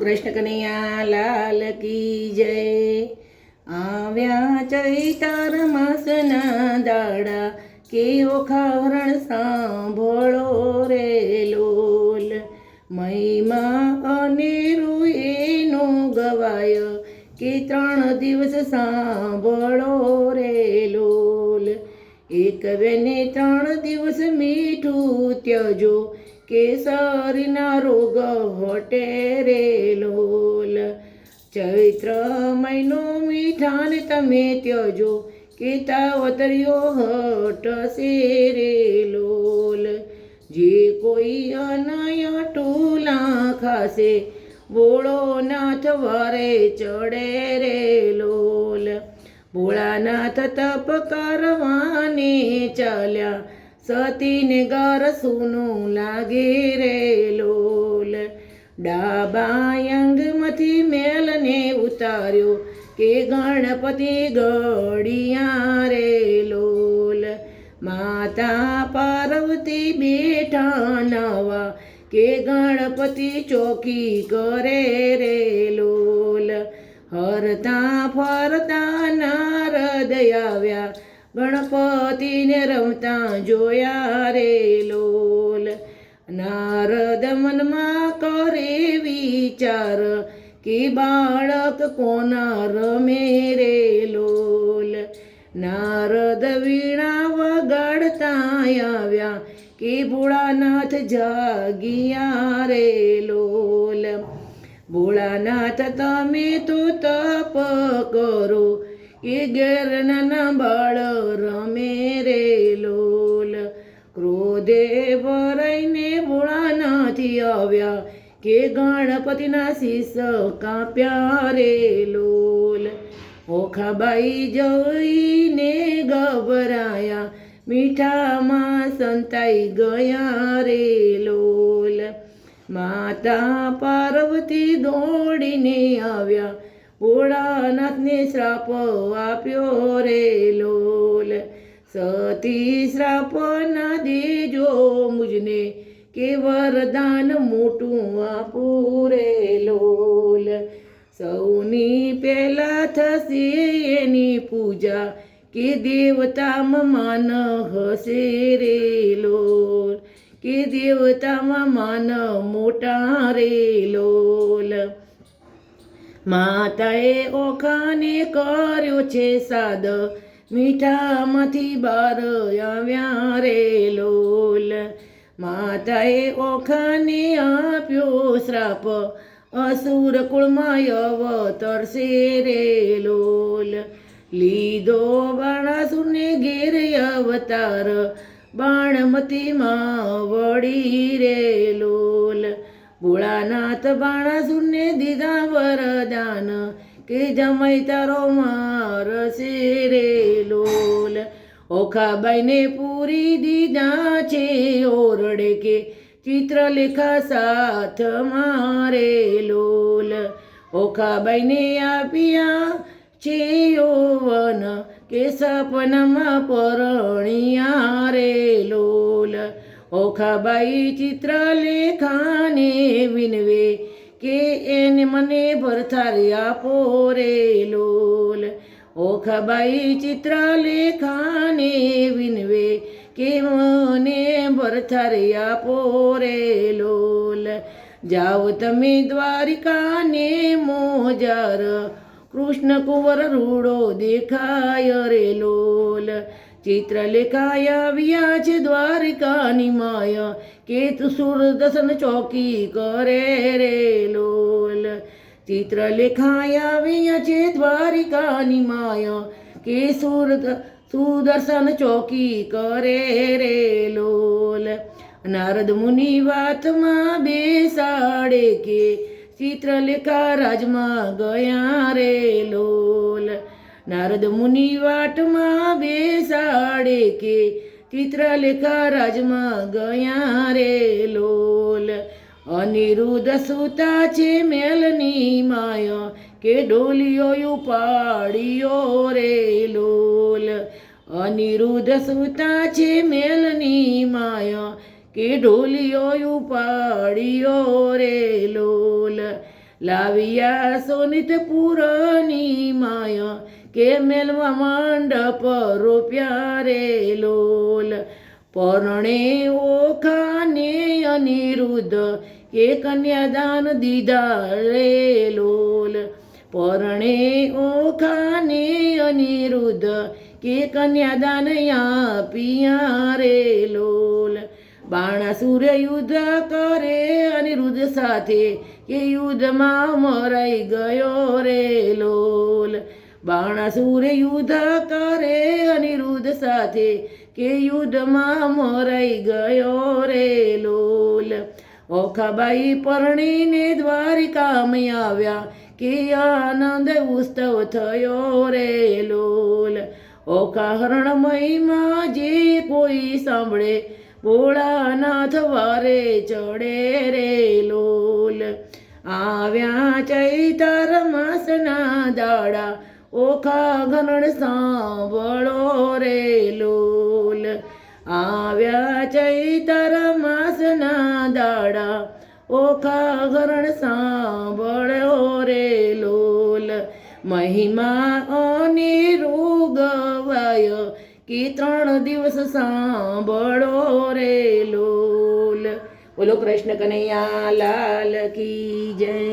કૃષ્ણ કનૈયા લાલ કી જય. આવ્યા ચૈતર માસના દાડા, કેવો ખાવરણ સાંભળો રે લોલ. મહિમા અનેરું એનો ગવાય, કે ત્રણ દિવસ સાંભળો રે લોલ. એક બેને ત્રણ દિવસ મીઠું ત્યજો કેસરીના રોગ હટે રે લોલ. ચૈત્ર મહિનો મીઠાને તમે ત્યજો કે તાવતર્યો હટશે રે લોલ. જે કોઈ અનાયા ટોલા ખાશે બોળો નાથ વારે ચડે રે લોલ. ભોળાનાથ તપ કરવાને ચાલ્યા સતીને ગર સૂનું લાગે રે લોલ. ડાબા અંગમાંથી મેલને ઉતાર્યો કે ગણપતિ ગળિયા રે લોલ. માતા પાર્વતી બેઠા નવા કે ગણપતિ ચોકી કરે રે લોલ. હરતા ફરતા નારદ આવ્યા ગણપતિને રમતા જોયા રે લોલ. નારદ મનમાં કરે વિચાર કે બાળક કોના રમે રે લોલ. નારદ વીણા વગાડતા આવ્યા કે ભોળાનાથ જાગિયા રે લોલ. ભોળાનાથ તમે તો તપ કરો એ ગેરના બળ રમે રે લોલ. ક્રોધે ભરાઈને ભોળાનાથી આવ્યા કે ગણપતિના શીશ કાપ્યા રે લોલ. ઓખાબાઈ જોઈને ગભરાયા, મીઠામાં સંતાઈ ગયા રે લોલ. માતા પાર્વતી દોડીને આવ્યા ભોળાનાથને શ્રાપ આપ્યો રે લોલ. સતી શ્રાપ ના દેજો મુજને કે વરદાન મોટું આપો રે લોલ. સૌની પહેલા થશે એની પૂજા કે દેવતામાં માન હશે રે લોલ. કે દેવતામાં માન મોટા રે લોલ. માતાએ ઓખાને કર્યો છે સાદ. મીઠામાંથી બાર આવ્યા રે લોલ. માતાએ ઓખાને આપ્યો શ્રાપ. અસુર કુળમાં અવતરશે રે લોલ. લીધો બાણાસુરને ઘેર અવતાર. બાણમતીમાં વળી રે લોલ. ભોળાનાથ બાણાસુરને દીધા વરદાન કે જમાઈ તારો માર રે લોલ. ઓખાબાઈને પૂરી દીધા છે ઓરડે કે ચિત્રલેખા સાથ મારે લોલ. ઓખાબાઈને આપ્યા છે યૌવન કે સપનમાં પરણિયા રે લોલ. ઓખાબાઈ ચિત્રલેખાને વિનવે, કે એને મને ભરથારી આપો રે લોલ. ઓખાબાઈ ચિત્રલેખાને વિનવે, કે મને ભરથારી આપો રે લોલ. જાઓ તમે દ્વારિકાને મોજાર, કૃષ્ણ કુંવર રૂડો દેખાય રે લોલ. ચિત્રલેખાય આવ્યા છે દ્વારિકાની માયા. કેતુ સુરદર્શન ચોકી કરે રે લોલ. ચિત્રલેખાયા આવ્યા છે દ્વારિકાની માયા. કે સુર સુદર્શન ચોકી કરે રે લોલ. નારદ મુનિ વાતમાં બેસાડે કે ચિત્રલેખા રાજમાં ગયા રે લોલ. નારદ મુનિ વાટમાં બેસાડે કે ચિત્રલેખા રાજમાં ગયા રે લોલ. અનિરુદ્ધ સુતા છે મેલની માયા કે ડોલિયો ઉપાડ્યો રે લોલ. અનિરુદ્ધ સુતા છે મેલની માયા કે ઢોલિયો ઉપાડ્યો રે લોલ. લાવ્યા સોનિત પુરની માય કે મેલવા માંડપ રૂપિયા રે લોલ. પરણે ઓખાને અનિરુદ્ધ કે કન્યાદાન દીધા રે લોલ. પરણે ઓખાને અનિરુદ્ધ કે કન્યાદાન પિયા રે લોલ. બાણાસુર યુદ્ધ કરે અનિરુદ્ધ સાથે કે યુદ્ધમાં મરાઈ ગયો રે લોલ. બાણાસુર યુદ્ધ કરે અનિરુદ્ધ સાથે કે યુદ્ધમાં મરાઈ ગયો રે લોલ. ઓખાબાઈ પરણીને દ્વારિકામાં આવ્યા કે આનંદ ઉત્સવ થયો રે લોલ. ઓખા મહિમા જે કોઈ સાંભળે ભોળાનાથ વારે ચડે રે લોલ. આવ્યા ચૈતર માસના દાડા ઓખા ઘનડ સાંભળો રે લોલ. આવ્યા ચૈતર માસના દાડા. ઓખા ઘરણ સાંભળો રે લોલ. મહિમા અનિરુગવાય કે ત્રણ દિવસ સાંભળો રે લોલ. બોલો કૃષ્ણ કનૈયા લાલ કી જય.